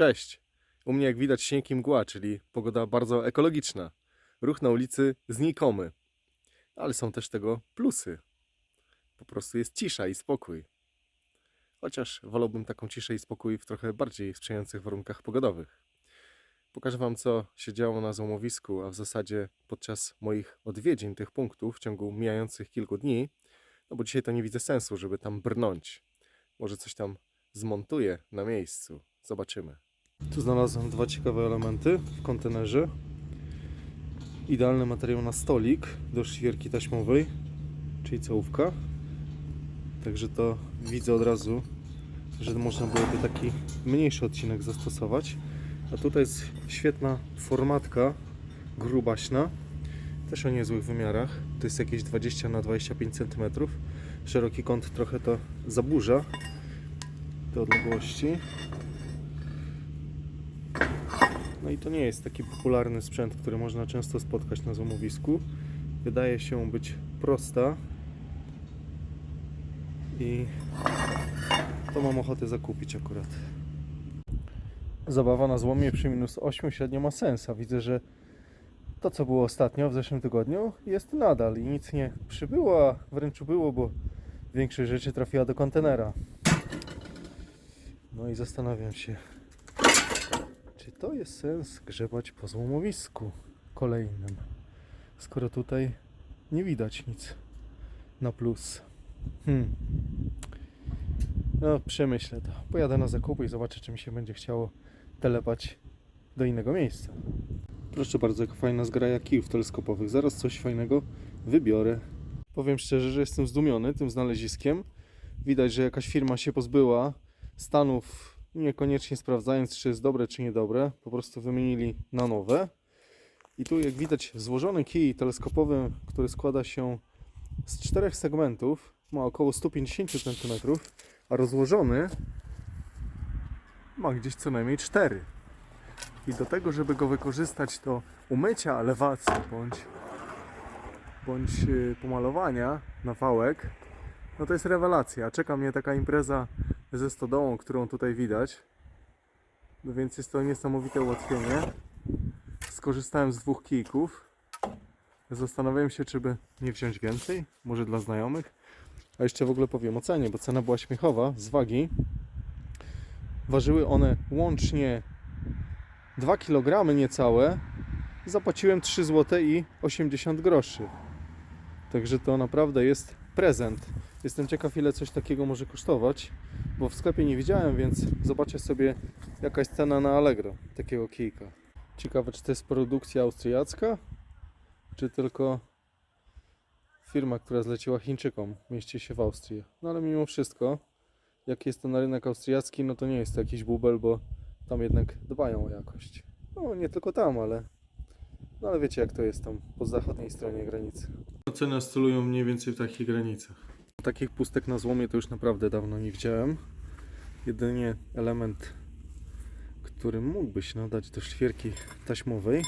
Cześć! U mnie jak widać śnieg i mgła, czyli pogoda bardzo ekologiczna. Ruch na ulicy znikomy. Ale są też tego plusy. Po prostu jest cisza i spokój. Chociaż wolałbym taką ciszę i spokój w trochę bardziej sprzyjających warunkach pogodowych. Pokażę Wam, co się działo na złomowisku, a w zasadzie podczas moich odwiedzin tych punktów w ciągu mijających kilku dni, no bo dzisiaj to nie widzę sensu, żeby tam brnąć. Może coś tam zmontuję na miejscu. Zobaczymy. Tu znalazłem dwa ciekawe elementy w kontenerze. Idealny materiał na stolik do szwierki taśmowej, czyli całówka. Także to widzę od razu, że można byłoby taki mniejszy odcinek zastosować. A tutaj jest świetna formatka grubaśna, też o niezłych wymiarach. To jest jakieś 20 na 25 cm. Szeroki kąt trochę to zaburza te odległości. No i to nie jest taki popularny sprzęt, który można często spotkać na złomowisku. Wydaje się być prosta i to mam ochotę zakupić akurat. Zabawa na złomie przy minus 8 średnio ma sens, a widzę, że to co było ostatnio w zeszłym tygodniu jest nadal i nic nie przybyło, a wręcz było, bo większość rzeczy trafiła do kontenera. No i zastanawiam się, to jest sens grzebać po złomowisku kolejnym, skoro tutaj nie widać nic na plus. Hmm. No, przemyślę to. Pojadę na zakupy i zobaczę, czy mi się będzie chciało telepać do innego miejsca. Proszę bardzo, jaka fajna zgraja kijów teleskopowych. Zaraz coś fajnego wybiorę. Powiem szczerze, że jestem zdumiony tym znaleziskiem. Widać, że jakaś firma się pozbyła stanów, niekoniecznie sprawdzając, czy jest dobre, czy niedobre. Po prostu wymienili na nowe. I tu, jak widać, złożony kij teleskopowy, który składa się z czterech segmentów, ma około 150 cm, a rozłożony ma gdzieś co najmniej 4. I do tego, żeby go wykorzystać do umycia elewacji bądź, bądź y, pomalowania na wałek, no to jest rewelacja. Czeka mnie taka impreza ze stodołą, którą tutaj widać. No więc jest to niesamowite ułatwienie. Skorzystałem z dwóch kijków. Zastanawiałem się, czy by nie wziąć więcej, może dla znajomych. A jeszcze w ogóle powiem o cenie, bo cena była śmiechowa z wagi. Ważyły one łącznie 2 kg niecałe. Zapłaciłem 3 zł i 80 groszy. Także to naprawdę jest prezent. Jestem ciekaw, ile coś takiego może kosztować, bo w sklepie nie widziałem, więc zobaczę sobie, jaka jest cena na Allegro takiego kijka. Ciekawe, czy to jest produkcja austriacka, czy tylko firma, która zleciła Chińczykom, mieści się w Austrii. No ale mimo wszystko, jak jest to na rynek austriacki, no to nie jest to jakiś bubel, bo tam jednak dbają o jakość. No nie tylko tam, ale no ale wiecie jak to jest tam po zachodniej stronie granicy. Ceny oscylują mniej więcej w takich granicach. Takich pustek na złomie to już naprawdę dawno nie widziałem. Jedynie element, który mógłby się nadać do szwierki taśmowej,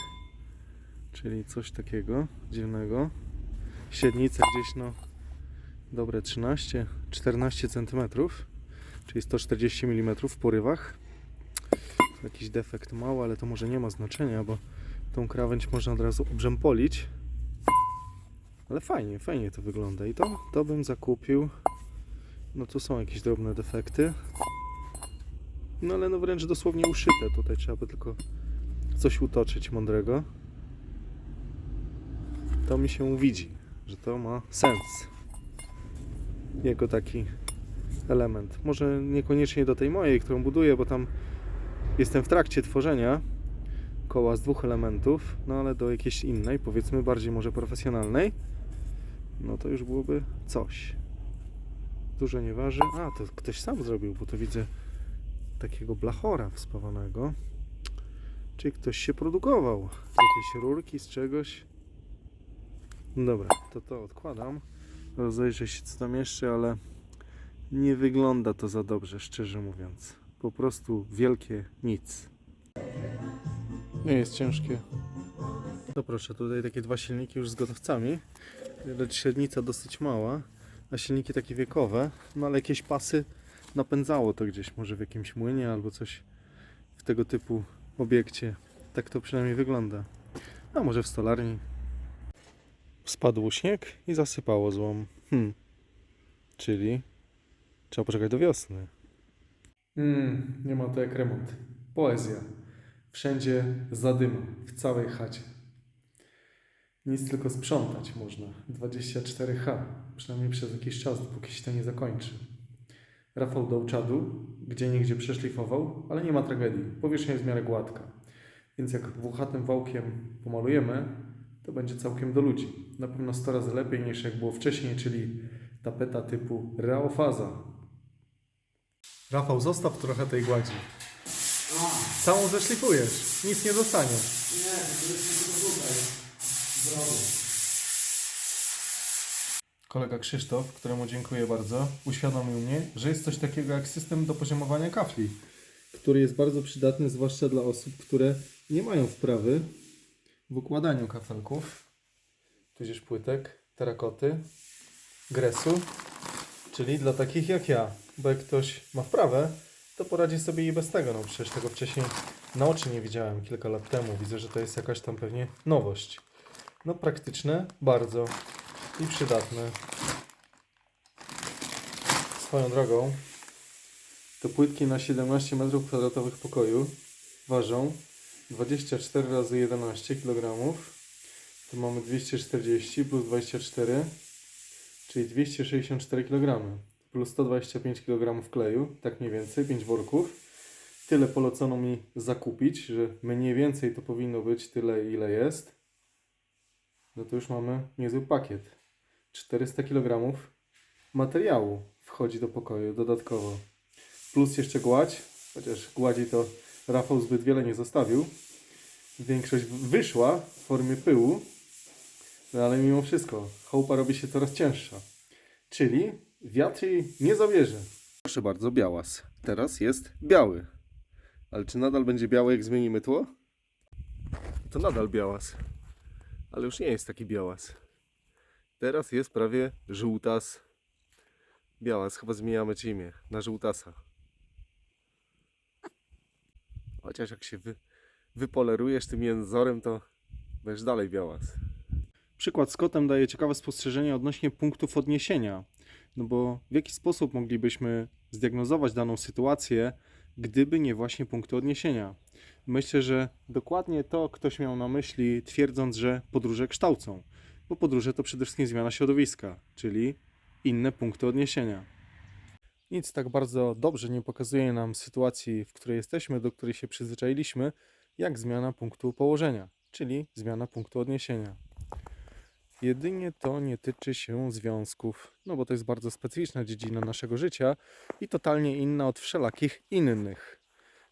czyli coś takiego dziwnego. Średnica gdzieś no dobre 13-14 cm, czyli 140 mm w porywach. Jakiś defekt mały, ale to może nie ma znaczenia, bo tą krawędź można od razu obrzępolić. Ale fajnie, fajnie to wygląda i to, to bym zakupił. No tu są jakieś drobne defekty. No ale no wręcz dosłownie uszyte. Tutaj trzeba by tylko coś utoczyć mądrego. To mi się widzi, że to ma sens. Jako taki element. Może niekoniecznie do tej mojej, którą buduję, bo tam jestem w trakcie tworzenia koła z dwóch elementów, no ale do jakiejś innej, powiedzmy bardziej może profesjonalnej, no to już byłoby coś. Dużo nie waży. A, to ktoś sam zrobił, bo to widzę takiego blachora wspawanego. Czyli ktoś się produkował z jakiejś rurki, z czegoś. No Dobra, to to odkładam. Rozejrzę się co tam jeszcze, ale nie wygląda to za dobrze, szczerze mówiąc. Po prostu wielkie nic. Nie jest ciężkie. No proszę, tutaj takie dwa silniki już z gotowcami. Lecz średnica dosyć mała, a silniki takie wiekowe, no ale jakieś pasy napędzało to gdzieś, może w jakimś młynie albo coś w tego typu obiekcie. Tak to przynajmniej wygląda. A może w stolarni. Spadł śnieg i zasypało złom. Hmm. Czyli trzeba poczekać do wiosny. Mm, nie ma to jak remont. Poezja. Wszędzie zadyma, w całej chacie. Nic tylko sprzątać można. 24H. Przynajmniej przez jakiś czas, dopóki się to nie zakończy. Rafał dał czadu, gdzie niegdzie przeszlifował, ale nie ma tragedii. Powierzchnia jest w miarę gładka. Więc jak włochatym wałkiem pomalujemy, to będzie całkiem do ludzi. Na pewno 100 razy lepiej niż jak było wcześniej, czyli tapeta typu Reofaza. Rafał, zostaw trochę tej gładzi. Całą zeszlifujesz. Nic nie zostanie. Nie, Kolega Krzysztof, któremu dziękuję bardzo, uświadomił mnie, że jest coś takiego jak system do poziomowania kafli, który jest bardzo przydatny zwłaszcza dla osób, które nie mają wprawy w układaniu kafelków, tudzież płytek, terakoty, gresu, czyli dla takich jak ja, bo jak ktoś ma wprawę, to poradzi sobie i bez tego, no przecież tego wcześniej na oczy nie widziałem kilka lat temu, widzę, że to jest jakaś tam pewnie nowość. No praktyczne, bardzo i przydatne. Swoją drogą, te płytki na 17 m2 pokoju ważą 24 razy 11 kg. Tu mamy 240 plus 24, czyli 264 kg. Plus 125 kg kleju, tak mniej więcej, 5 worków. Tyle polecono mi zakupić, że mniej więcej to powinno być tyle, ile jest. No to już mamy niezły pakiet. 400 kg materiału wchodzi do pokoju dodatkowo. Plus jeszcze gładź, chociaż gładzi to Rafał zbyt wiele nie zostawił. Większość wyszła w formie pyłu, no ale mimo wszystko chałupa robi się coraz cięższa. Czyli wiatr jej nie zawierzy. Proszę bardzo, białas. Teraz jest biały. Ale czy nadal będzie biały, jak zmienimy tło? To nadal białas. Ale już nie jest taki białas. Teraz jest prawie żółtas. Białas, chyba zmieniamy ci imię na żółtasa. Chociaż jak się wy, wypolerujesz tym jęzorem, to będziesz dalej białas. Przykład z kotem daje ciekawe spostrzeżenie odnośnie punktów odniesienia. No bo w jaki sposób moglibyśmy zdiagnozować daną sytuację, gdyby nie właśnie punkty odniesienia? Myślę, że dokładnie to ktoś miał na myśli, twierdząc, że podróże kształcą. Bo podróże to przede wszystkim zmiana środowiska, czyli inne punkty odniesienia. Nic tak bardzo dobrze nie pokazuje nam sytuacji, w której jesteśmy, do której się przyzwyczailiśmy, jak zmiana punktu położenia, czyli zmiana punktu odniesienia. Jedynie to nie tyczy się związków, no bo to jest bardzo specyficzna dziedzina naszego życia i totalnie inna od wszelakich innych.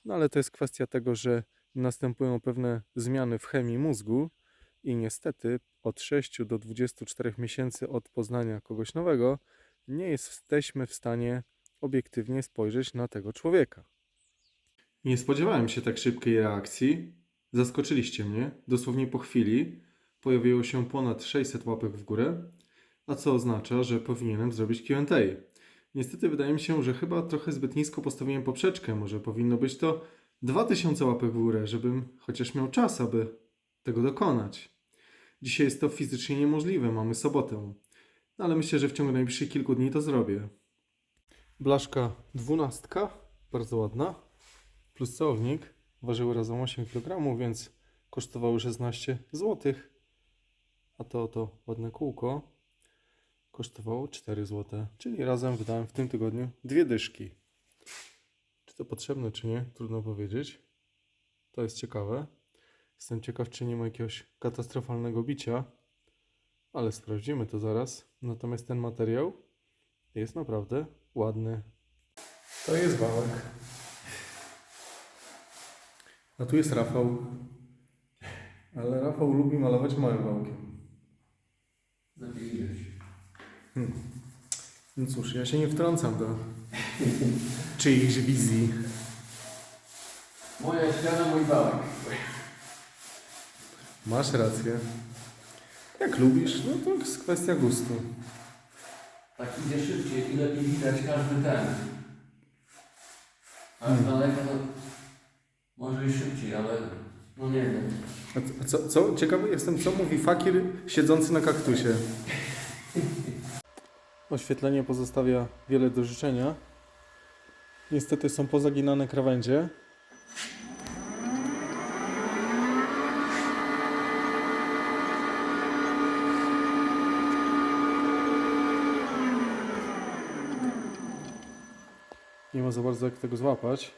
No ale to jest kwestia tego, że następują pewne zmiany w chemii mózgu i niestety od 6 do 24 miesięcy od poznania kogoś nowego nie jesteśmy w stanie obiektywnie spojrzeć na tego człowieka. Nie spodziewałem się tak szybkiej reakcji. Zaskoczyliście mnie. Dosłownie po chwili pojawiło się ponad 600 łapek w górę, a co oznacza, że powinienem zrobić Q&A. Niestety wydaje mi się, że chyba trochę zbyt nisko postawiłem poprzeczkę. Może powinno być to 2000 łapek w górę, żebym chociaż miał czas, aby tego dokonać. Dzisiaj jest to fizycznie niemożliwe, mamy sobotę. No ale myślę, że w ciągu najbliższych kilku dni to zrobię. Blaszka dwunastka, bardzo ładna, plus celownik. Ważyły razem 8 kg, więc kosztowały 16 zł. A to oto ładne kółko kosztowało 4 zł. Czyli razem wydałem w tym tygodniu dwie dyszki. Czy to potrzebne, czy nie? Trudno powiedzieć. To jest ciekawe. Jestem ciekaw, czy nie ma jakiegoś katastrofalnego bicia, ale sprawdzimy to zaraz. Natomiast ten materiał jest naprawdę ładny. To jest wałek. A tu jest Rafał. Ale Rafał lubi malować małym wałkiem. No cóż, ja się nie wtrącam do czyichś wizji. Moja ściana, mój bałek. Masz rację. Jak lubisz, no to jest kwestia gustu. Tak idzie szybciej i lepiej widać każdy ten. A z daleka to Może i szybciej, ale no nie wiem. A co- a co, co? Ciekawy jestem, co mówi fakir siedzący na kaktusie. Oświetlenie pozostawia wiele do życzenia. Niestety są pozaginane krawędzie. Nie ma za bardzo jak tego złapać.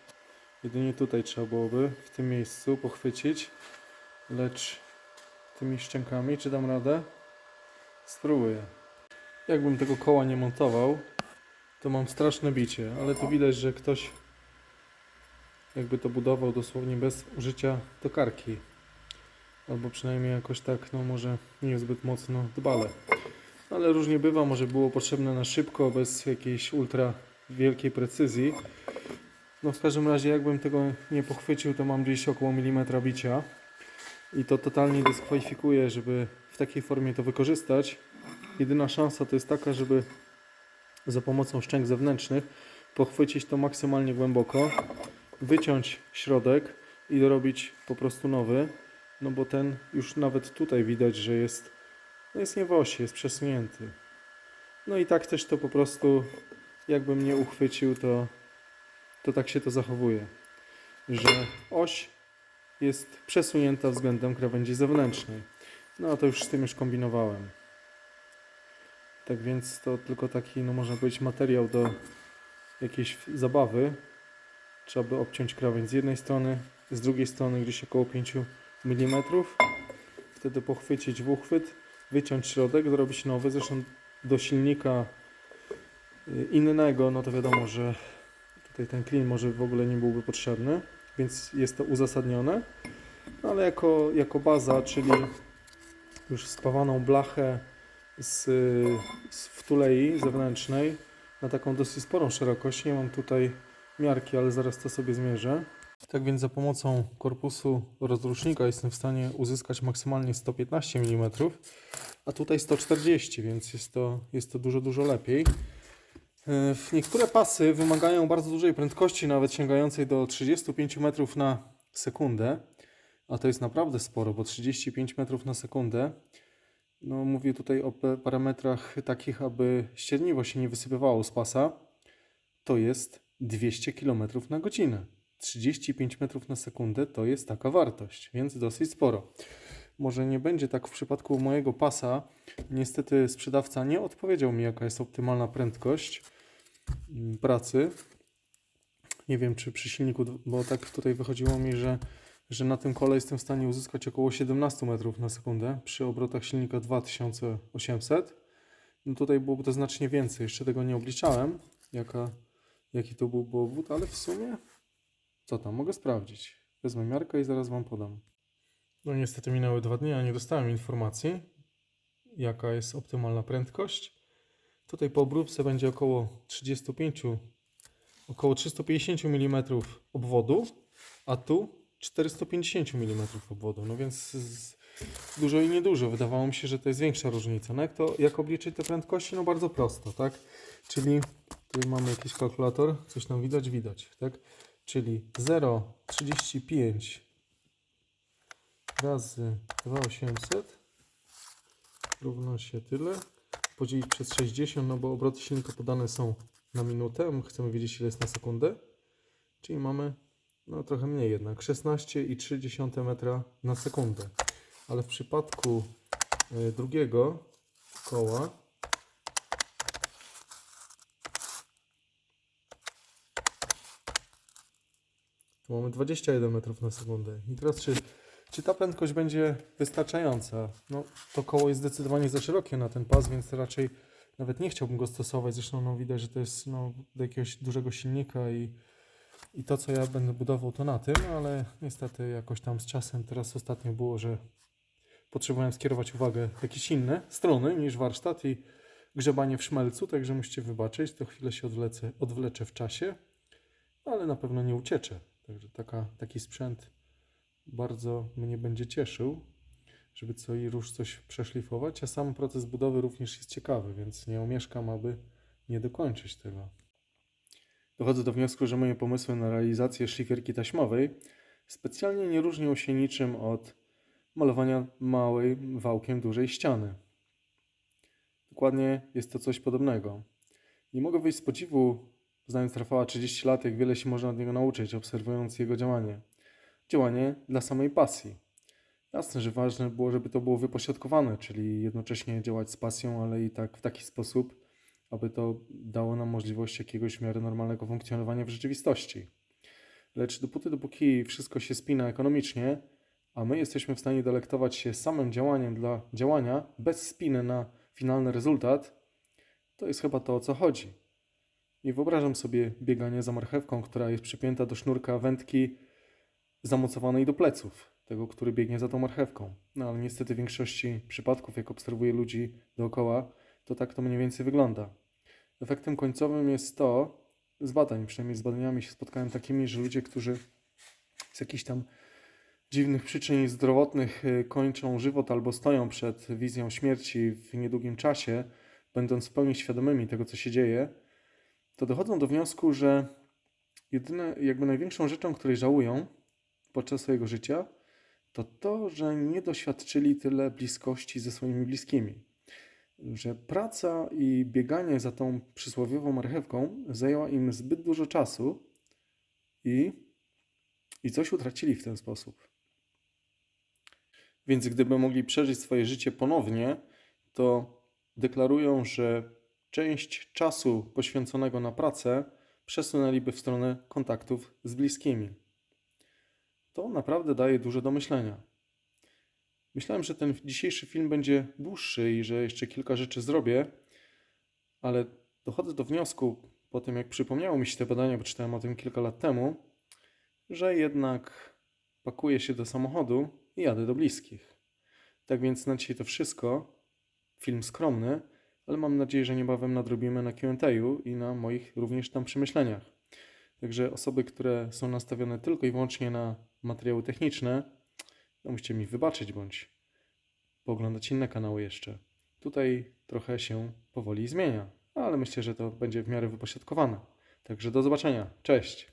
Jedynie tutaj trzeba byłoby w tym miejscu pochwycić, lecz tymi szczękami, czy dam radę? Spróbuję. Jakbym tego koła nie montował, to mam straszne bicie, ale tu widać, że ktoś jakby to budował dosłownie bez użycia tokarki. Albo przynajmniej jakoś tak, no może nie zbyt mocno dbale. Ale różnie bywa, może było potrzebne na szybko, bez jakiejś ultra wielkiej precyzji. No w każdym razie jakbym tego nie pochwycił, to mam gdzieś około milimetra bicia. I to totalnie dyskwalifikuje, żeby w takiej formie to wykorzystać. Jedyna szansa to jest taka, żeby za pomocą szczęk zewnętrznych pochwycić to maksymalnie głęboko, wyciąć środek i dorobić po prostu nowy. No bo ten już nawet tutaj widać, że jest, no jest nie w osi, jest przesunięty. No i tak też to po prostu, jakbym nie uchwycił, to to tak się to zachowuje, że oś jest przesunięta względem krawędzi zewnętrznej. No a to już z tym już kombinowałem. Tak więc to tylko taki, no można powiedzieć, materiał do jakiejś zabawy. Trzeba by obciąć krawędź z jednej strony, z drugiej strony gdzieś około 5 mm. Wtedy pochwycić w uchwyt, wyciąć środek, zrobić nowy. Zresztą do silnika y, innego, no to wiadomo, że Tutaj ten clean może w ogóle nie byłby potrzebny, więc jest to uzasadnione. No ale jako, jako baza, czyli już spawaną blachę z, z wtulei zewnętrznej na taką dosyć sporą szerokość. Nie mam tutaj miarki, ale zaraz to sobie zmierzę. Tak więc za pomocą korpusu rozrusznika jestem w stanie uzyskać maksymalnie 115 mm, a tutaj 140, więc jest to, jest to dużo, dużo lepiej. Niektóre pasy wymagają bardzo dużej prędkości, nawet sięgającej do 35 metrów na sekundę, a to jest naprawdę sporo, bo 35 metrów na sekundę, no mówię tutaj o parametrach takich, aby ścierniwo się nie wysypywało z pasa, to jest 200 km na godzinę. 35 metrów na sekundę to jest taka wartość, więc dosyć sporo. Może nie będzie tak w przypadku mojego pasa. Niestety sprzedawca nie odpowiedział mi, jaka jest optymalna prędkość mm, pracy. Nie wiem, czy przy silniku, bo tak tutaj wychodziło mi, że, że na tym kole jestem w stanie uzyskać około 17 metrów na sekundę przy obrotach silnika 2800. No tutaj byłoby to znacznie więcej. Jeszcze tego nie obliczałem, jaka, jaki to byłby obwód, ale w sumie co tam, mogę sprawdzić. Wezmę miarkę i zaraz Wam podam. No niestety minęły dwa dni, a nie dostałem informacji, jaka jest optymalna prędkość. Tutaj po obróbce będzie około 35, około 350 mm obwodu, a tu 450 mm obwodu. No więc z, dużo i niedużo. Wydawało mi się, że to jest większa różnica. No jak, to, jak obliczyć te prędkości? No bardzo prosto, tak? Czyli tutaj mamy jakiś kalkulator, coś tam widać? Widać, tak? Czyli 0,35 razy 2800 równa się tyle. Podzielić przez 60, no bo obroty silnika podane są na minutę. My chcemy wiedzieć ile jest na sekundę. Czyli mamy no trochę mniej jednak 16,3 metra na sekundę. Ale w przypadku y, drugiego koła tu mamy 21 metrów na sekundę. I teraz czy czy ta prędkość będzie wystarczająca? No, to koło jest zdecydowanie za szerokie na ten pas, więc raczej nawet nie chciałbym go stosować. Zresztą no, widać, że to jest no, do jakiegoś dużego silnika i, i to, co ja będę budował, to na tym, ale niestety jakoś tam z czasem teraz ostatnio było, że potrzebowałem skierować uwagę w jakieś inne strony niż warsztat i grzebanie w szmelcu, także musicie wybaczyć, to chwilę się odwlecę, odwleczę w czasie, ale na pewno nie ucieczę. Także taka, taki sprzęt bardzo mnie będzie cieszył, żeby co i róż coś przeszlifować, a sam proces budowy również jest ciekawy, więc nie omieszkam, aby nie dokończyć tego. Dochodzę do wniosku, że moje pomysły na realizację szlifierki taśmowej specjalnie nie różnią się niczym od malowania małej wałkiem dużej ściany. Dokładnie jest to coś podobnego. Nie mogę wyjść z podziwu, znając Rafała 30 lat, jak wiele się można od niego nauczyć, obserwując jego działanie. Działanie dla samej pasji. Jasne, że ważne było, żeby to było wypośrodkowane, czyli jednocześnie działać z pasją, ale i tak w taki sposób, aby to dało nam możliwość jakiegoś w miarę normalnego funkcjonowania w rzeczywistości. Lecz dopóty, dopóki wszystko się spina ekonomicznie, a my jesteśmy w stanie delektować się samym działaniem dla działania, bez spiny na finalny rezultat, to jest chyba to, o co chodzi. Nie wyobrażam sobie biegania za marchewką, która jest przypięta do sznurka wędki zamocowanej do pleców, tego, który biegnie za tą marchewką. No ale niestety w większości przypadków, jak obserwuję ludzi dookoła, to tak to mniej więcej wygląda. Efektem końcowym jest to, z badań, przynajmniej z badaniami się spotkałem takimi, że ludzie, którzy z jakichś tam dziwnych przyczyn zdrowotnych y, kończą żywot albo stoją przed wizją śmierci w niedługim czasie, będąc w pełni świadomymi tego, co się dzieje, to dochodzą do wniosku, że jedyne, jakby największą rzeczą, której żałują podczas swojego życia, to to, że nie doświadczyli tyle bliskości ze swoimi bliskimi. Że praca i bieganie za tą przysłowiową marchewką zajęła im zbyt dużo czasu i, i coś utracili w ten sposób. Więc gdyby mogli przeżyć swoje życie ponownie, to deklarują, że część czasu poświęconego na pracę przesunęliby w stronę kontaktów z bliskimi. To naprawdę daje dużo do myślenia. Myślałem, że ten dzisiejszy film będzie dłuższy i że jeszcze kilka rzeczy zrobię, ale dochodzę do wniosku, po tym jak przypomniało mi się te badania, bo czytałem o tym kilka lat temu, że jednak pakuję się do samochodu i jadę do bliskich. Tak więc na dzisiaj to wszystko. Film skromny, ale mam nadzieję, że niebawem nadrobimy na Q&A i na moich również tam przemyśleniach. Także osoby, które są nastawione tylko i wyłącznie na materiały techniczne, no musicie mi wybaczyć bądź pooglądać inne kanały jeszcze. Tutaj trochę się powoli zmienia, ale myślę, że to będzie w miarę wypośrodkowane. Także do zobaczenia. Cześć!